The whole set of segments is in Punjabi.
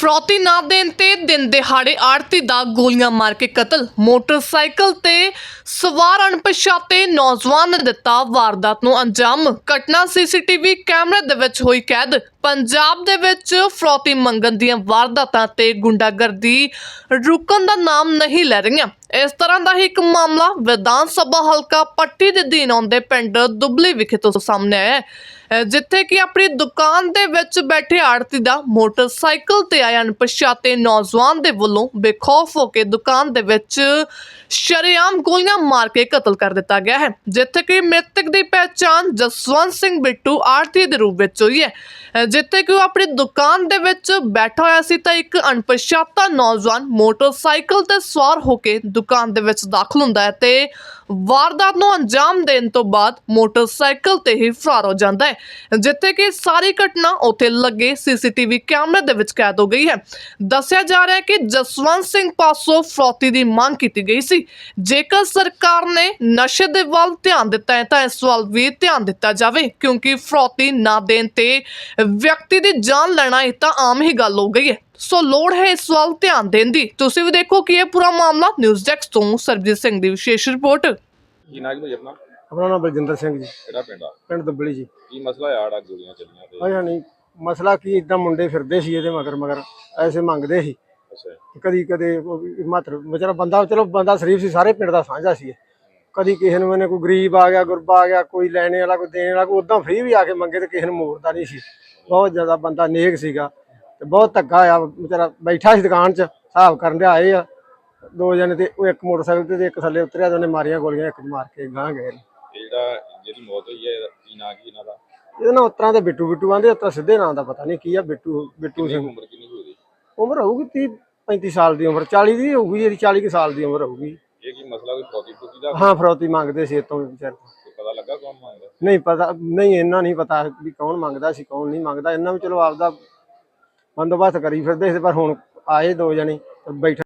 ਫਰੋਤੀ ਨਾ ਦੇਣ ਤੇ ਦਿਨ ਦਿਹਾੜੇ ਆੜਤੀ ਦਾ ਗੋਲੀਆਂ ਮਾਰ ਕੇ ਕਤਲ, ਮੋਟਰਸਾਈਕਲ ਤੇ ਸਵਾਰ ਅਣਪਛਾਤੇ ਨੌਜਵਾਨ ਨੇ ਦਿੱਤਾ ਵਾਰਦਾਤ ਨੂੰ ਅੰਜਾਮ। ਘਟਨਾ ਸੀਸੀਟੀਵੀ ਕੈਮਰੇ ਦੇ ਵਿੱਚ ਹੋਈ ਕੈਦ। ਪੰਜਾਬ ਦੇ ਵਿੱਚ ਫਰੋਤੀ ਮੰਗਣ ਦੀਆਂ ਵਾਰਦਾਤਾਂ ਤੇ ਗੁੰਡਾਗਰਦੀ ਰੁਕਣ ਦਾ ਨਾਮ ਨਹੀਂ ਲੈ ਰਹੀਆਂ। ਇਸ ਤਰ੍ਹਾਂ ਦਾ ਹੀ ਇੱਕ ਮਾਮਲਾ ਵਿਧਾਨ ਸਭਾ ਹਲਕਾ ਪੱਟੀ ਦੇ ਦੀਨ ਆਉਂਦੇ ਪਿੰਡ ਦੁਬਲੀ ਵਿਖੇ ਤੋਂ ਸਾਹਮਣੇ ਆਇਆ ਜਿੱਥੇ ਕਿ ਆਪਣੀ ਦੁਕਾਨ ਦੇ ਵਿੱਚ ਬੈਠੇ ਆੜਤੀ ਦਾ ਮੋਟਰਸਾਈਕਲ ਤੇ ਆਇਆ ਅਣਪਛਾਤੇ ਨੌਜਵਾਨ ਦੇ ਵੱਲੋਂ ਬੇਖੌਫ ਹੋ ਕੇ ਦੁਕਾਨ ਦੇ ਵਿੱਚ ਸ਼ਰੇਆਮ ਗੋਲੀਆਂ ਮਾਰ ਕੇ ਕਤਲ ਕਰ ਦਿੱਤਾ ਗਿਆ ਹੈ। ਜਿੱਥੇ ਕਿ ਮ੍ਰਿਤਕ ਦੀ ਪਹਿਚਾਣ ਜਸਵੰਤ ਸਿੰਘ ਬਿੱਟੂ ਆੜਤੀ ਦੇ ਰੂਪ ਵਿੱਚ ਹੋਈ ਹੈ। ਜਿੱਥੇ ਕਿ ਉਹ ਆਪਣੀ ਦੁਕਾਨ ਦੇ ਵਿੱਚ ਬੈਠਾ ਹੋਇਆ ਸੀ ਤਾਂ ਇੱਕ ਅਣਪਛਾਤਾ ਨੌਜਵਾਨ ਮੋਟਰਸਾਈਕਲ ਤੇ ਸਵਾਰ ਹੋ ਕੇ ਦੁਕਾਨ ਦੇ ਵਿੱਚ ਦਾਖਲ ਹੁੰਦਾ ਹੈ ਤੇ ਵਾਰਦਾਤ ਨੂੰ ਅੰਜਾਮ ਦੇਣ ਤੋਂ ਬਾਅਦ ਮੋਟਰਸਾਈਕਲ ਤੇ ਹੀ ਫਰਾਰ ਹੋ ਜਾਂਦਾ ਹੈ, ਜਿੱਥੇ ਕਿ ਸਾਰੀ ਘਟਨਾ ਉੱਥੇ ਲੱਗੇ ਸੀਸੀਟੀਵੀ ਕੈਮਰੇ ਦੇ ਵਿੱਚ ਕੈਦ ਹੋ ਗਈ ਹੈ। ਦੱਸਿਆ ਜਾ ਰਿਹਾ ਹੈ ਕਿ ਜਸਵੰਤ ਸਿੰਘ ਪਾਸੋਂ ਫਰੋਤੀ ਦੀ ਮੰਗ ਕੀਤੀ ਗਈ ਸੀ। ਜੇਕਰ ਸਰਕਾਰ ਨੇ ਨਸ਼ੇ ਦੇ ਵੱਲ ਧਿਆਨ ਦਿੱਤਾ ਹੈ, ਤਾਂ ਇਸ ਵੱਲ ਵੀ ਧਿਆਨ ਦਿੱਤਾ ਜਾਵੇ, ਕਿਉਂਕਿ ਫਰੋਤੀ ਨਾ ਦੇਣ ਤੇ ਵਿਅਕਤੀ ਦੀ ਜਾਨ ਲੈਣਾ ਇਹ ਤਾਂ ਆਮ ਹੀ ਗੱਲ ਹੋ ਗਈ ਹੈ। ਸੋ ਲੋੜ ਹੈ ਇਸ ਵੱਲ ਧਿਆਨ ਦੇਣ ਦੀ। ਤੁਸੀਂ ਵੀ ਦੇਖੋ ਕਿ ਇਹ ਪੂਰਾ ਮਾਮਲਾ ਨਿਊਜ਼ ਡੈਸਕ ਤੋਂ ਸਰਬਜੀਤ ਸਿੰਘ ਦੀ ਵਿਸ਼ੇਸ਼ ਰਿਪੋਰਟ। ਕੀ ਨਾਮ ਭਾਈ ਆਪਣਾ? ਆਪਣਾ ਨਾਮ ਬਲਜਿੰਦਰ ਸਿੰਘ ਜੀ। ਕਿਹੜਾ ਪਿੰਡ ਆ? ਪਿੰਡ ਦੁੱਬਲੀ ਜੀ। ਕੀ ਮਸਲਾ ਆ ਆੜਾ ਗੋਲੀਆਂ ਚੱਲੀਆਂ ਤੇ? ਆਇਆ ਨਹੀਂ ਮਸਲਾ ਕੀ ਇਦਾਂ ਮੁੰਡੇ ਫਿਰਦੇ ਸੀ ਇਹਦੇ ਮਗਰ ਮਗਰ ਐਸੇ ਮੰਗਦੇ ਸੀ। ਅੱਛਾ। ਕਦੀ ਕਦੇ ਮਾਤਰ ਵਿਚਾਰਾ ਬੰਦਾ ਚਲੋ ਬੰਦਾ ਸ਼ਰੀਫ ਸੀ ਸਾਰੇ ਪਿੰਡ ਦਾ ਸਾਂਝਾ ਸੀ। ਕਦੀ ਕਿਸੇ ਨੂੰ ਮੈਨੇ ਕੋਈ ਗਰੀਬ ਆ ਗਿਆ ਗੁਰਬਾ ਆ ਗਿਆ ਕੋਈ ਲੈਣੇ ਵਾਲਾ ਕੋਈ ਦੇਣ ਵਾਲਾ ਕੋਈ ਉਦਾਂ ਫ੍ਰੀ ਵੀ ਆ ਕੇ ਮੰਗੇ ਤੇ ਕਿਸੇ ਨੂੰ ਮੋੜਦਾ ਨਹੀਂ ਸੀ। ਬਹੁਤ ਜ਼ਿਆਦਾ ਬੰਦਾ ਨੇਕ ਸੀਗਾ। ਤੇ ਬਹੁਤ ਧੱਕਾ ਆ ਵਿਚਾਰਾ ਬੈਠਾ ਸੀ ਦੁਕਾਨ 'ਚ ਹਿਸਾਬ ਕਰਨ ਦੇ ਆਏ ਆ। ਦੋ ਜਣੇ ਤੇ ਉਹ ਇੱਕ ਮੋਟਰਸਾਈਕਲ ਤੇ ਤੇ ਇੱਕ ਥੱਲੇ ਉਤਰਿਆ ਤੇ ਉਹਨੇ ਮਾਰੀਆਂ ਗੋਲੀਆਂ ਇੱਕ ਮਾਰ ਕੇ ਗਾਂ ਗਏ। ਨੇ। ਜਿਹੜਾ ਜਿਹਦੀ ਮੌਤ ਹੋਈ ਹੈ ਇਹਦਾ ਕੀ ਨਾਂ ਕੀ ਇਹਨਾਂ ਦਾ? ਇਹਦੇ ਨਾਲ ਉਤਰਾਂ ਦੇ ਬਿੱਟੂ ਬਿੱਟੂ ਆਂਦੇ ਉਤਰਾਂ ਸਿੱਧੇ ਨਾਂ ਦਾ ਪਤਾ ਨਹੀਂ ਕੀ ਆ ਬਿੱਟੂ ਬਿੱਟੂ ਕਿੰਨੀ ਸਿੰਘ। ਉਮਰ ਕਿੰਨੀ ਕੁ ਹੋਈ ਉਮਰ ਹੋਊਗੀ 30 35 ਸਾਲ ਦੀ ਉਮਰ 40 ਦੀ ਹੋਊਗੀ ਇਹਦੀ 40 ਕੁ ਸਾਲ ਦੀ ਉਮਰ ਹੋਊਗੀ। ਇਹ ਕੀ ਮਸਲਾ ਕੋਈ ਫੌਜੀ ਫੁਕੀ ਦਾ? ਹਾਂ ਫਰੌਤੀ ਮੰਗਦੇ ਸੀ ਇਤੋਂ ਵਿਚਾਰ ਕੋਈ ਪਤਾ ਲੱਗਾ ਕੌਣ ਮੰਗਦਾ? ਨਹੀਂ ਪਤਾ ਨਹੀਂ ਇਹਨਾਂ ਨਹੀਂ ਪਤਾ ਵੀ ਕੌਣ ਮੰਗਦਾ ਸੀ ਕੌਣ ਨਹੀਂ ਮੰਗਦਾ। ਇਹਨਾਂ ਵੀ ਚਲੋ ਆਪਦਾ ਬੰਦੋਬਸਤ ਕਰੀ ਫਿਰਦੇ ਸੀ ਪਰ ਹੁਣ ਆਏ ਦੋ ਜਣੇ ਬੈਠੇ।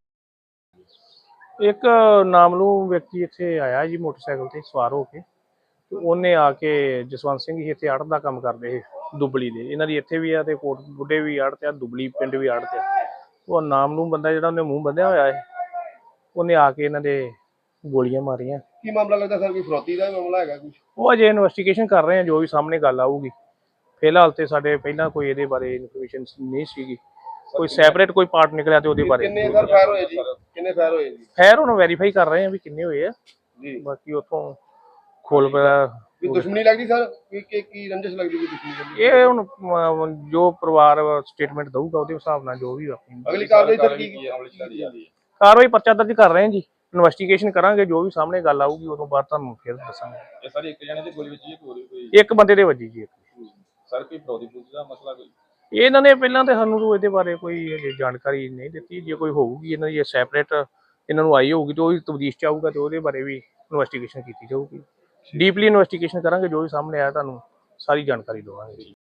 ਇੱਕ ਨਾਮਲੂ ਵਿਅਕਤੀ ਇੱਥੇ ਆਇਆ ਜੀ ਮੋਟਰਸਾਈਕਲ ਤੇ ਸਵਾਰ ਹੋ ਕੇ ਤੇ ਉਹਨੇ ਆ ਕੇ ਜਸਵੰਤ ਸਿੰਘ ਜੀ ਇੱਥੇ ਆੜਤ ਦਾ ਕੰਮ ਕਰਦੇ ਸੀ ਦੁਬਲੀ ਦੇ। ਇਹਨਾਂ ਦੀ ਇੱਥੇ ਵੀ ਆ ਤੇ ਕੋਟ ਬੁੱਢੇ ਵੀ ਆੜਤ ਆ ਦੁਬਲੀ ਪਿੰਡ ਵੀ ਆੜਤ ਆ। ਉਹ ਨਾਮਲੂ ਬੰਦਾ ਜਿਹੜਾ ਉਹਨੇ ਮੂੰਹ ਬੰਨਿਆ ਹੋਇਆ ਹੈ ਉਹਨੇ ਆ ਕੇ ਇਹਨਾਂ ਦੇ ਗੋਲੀਆਂ ਮਾਰੀਆਂ। ਕੀ ਮਾਮਲਾ ਲੱਗਦਾ ਸਰ? ਕੋਈ ਫਰੋਤੀ ਦਾ ਮਾਮਲਾ ਹੈਗਾ ਕੁਝ ਉਹ ਅਜੇ ਇਨਵੈਸਟੀਗੇਸ਼ਨ ਕਰ ਰਹੇ ਆ ਜੋ ਵੀ ਸਾਹਮਣੇ ਗੱਲ ਆਊਗੀ। ਫਿਲਹਾਲ ਤੇ ਸਾਡੇ ਪਹਿਲਾਂ ਕੋਈ ਇਹਦੇ ਬਾਰੇ ਇਨਫੋਰਮੇਸ਼ਨ ਨਹੀਂ ਸੀਗੀ। ਕੋਈ ਸੈਪਰੇਟ ਕੋਈ ਪਾਰਟ ਨਿਕਲਿਆ ਤੇ ਉਹਦੇ ਬਾਰੇ। ਕਿੰਨੇ ਸਰ ਫਾਇਰ ਹੋਏ ਜੀ? ਕਿੰਨੇ ਫਾਇਰ ਹੋਏ ਜੀ? ਖੈਰ ਹੁਣ ਵੈਰੀਫਾਈ ਕਰ ਰਹੇ ਆ ਵੀ ਕਿੰਨੇ ਹੋਏ ਆ। ਜੀ। ਬਾਕੀ ਉਥੋਂ ਖੋਲ ਪਿਆ। ਦੁਸ਼ਮਣੀ ਲੱਗਦੀ ਸਰ? ਕੀ ਕੀ ਕੀ ਰੰਜਿਸ਼ ਲੱਗਦੀ ਕੋਈ ਦੁਸ਼ਮਣੀ ਲੱਗਦੀ? ਇਹ ਹੁਣ ਜੋ ਪਰਿਵਾਰ ਸਟੇਟਮੈਂਟ ਦਊਗਾ ਉਹਦੇ ਹਿਸਾਬ ਨਾਲ ਜੋ ਵੀ ਆਪਣੀ ਅਗਲੀ ਕਾਰਵਾਈ ਸਰ ਕੀ ਕੀ ਕਾਰਵਾਈ ਪਰਚਾ ਦਰਜ ਕਰ ਰਹੇ ਹਾਂ ਜੀ। ਇਨਵੈਸਟੀਗੇਸ਼ਨ ਕਰਾਂਗੇ ਜੋ ਵੀ ਸਾਹਮਣੇ ਗੱਲ ਆਊਗੀ ਉਦੋਂ ਬਾਅਦ ਤੁਹਾਨੂੰ ਫਿਰ ਦੱਸਾਂਗੇ। ਇਹ ਸਾਰੀ ਇੱਕ ਜਣੇ ਦੀ ਗੋਲੀ ਵਿੱਚ ਹੀ ਹੋਰ ਵੀ ਕੋਈ ਇੱਕ ਬੰਦੇ ਦੇ ਵੱਜੀ ਜੀ ਇੱਕ। ਸਰ ਕੋਈ ਫੁਕੀ ਦਾ ਮਸਲਾ ਕੋਈ? ਇਹਨਾਂ ਨੇ ਪਹਿਲਾਂ ਤੇ ਸਾਨੂੰ ਤਾਂ ਇਹਦੇ ਬਾਰੇ ਕੋਈ ਹਜੇ ਜਾਣਕਾਰੀ ਨਹੀਂ ਦਿੱਤੀ। ਜੇ ਕੋਈ ਹੋਊਗੀ ਇਹਨਾਂ ਦੀ ਸੈਪਰੇਟ ਇਹਨਾਂ ਨੂੰ ਆਈ ਹੋਊਗੀ ਤੇ ਉਹ ਤਬਦੀਸ਼ ਚ ਆਊਗਾ ਤੇ ਉਹਦੇ ਬਾਰੇ ਵੀ ਇਨਵੈਸਟੀਗੇਸ਼ਨ ਕੀਤੀ ਜਾਊਗੀ। ਡੀਪਲੀ ਇਨਵੈਸਟੀਗੇਸ਼ਨ ਕਰਾਂਗੇ ਜੋ ਵੀ ਸਾਹਮਣੇ ਆਇਆ ਤੁਹਾਨੂੰ ਸਾਰੀ ਜਾਣਕਾਰੀ ਦਵਾਂਗੇ।